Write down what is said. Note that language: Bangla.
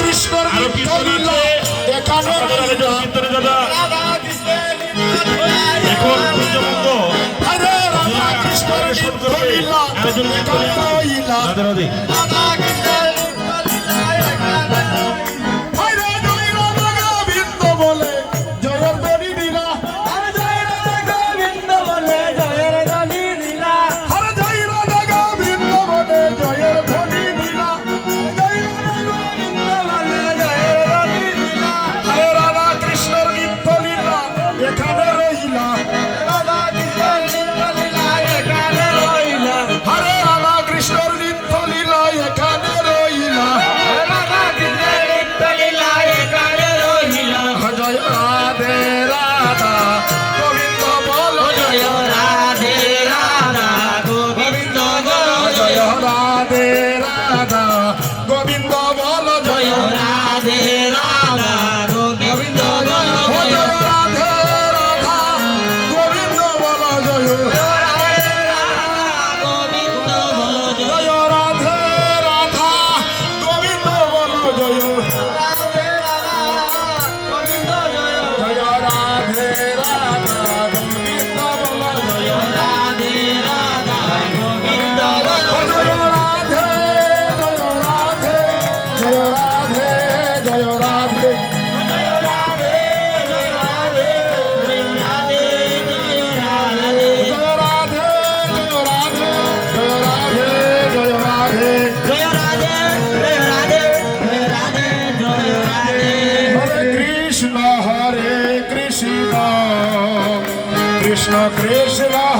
কৃষ্ণর লীলা দেখানোর লীলা এখন পূজবঙ্গ হরে রাধা কৃষ্ণর লীলা দেখানোর লীলা রাধা। রাধা আমাদের Krishna Krishna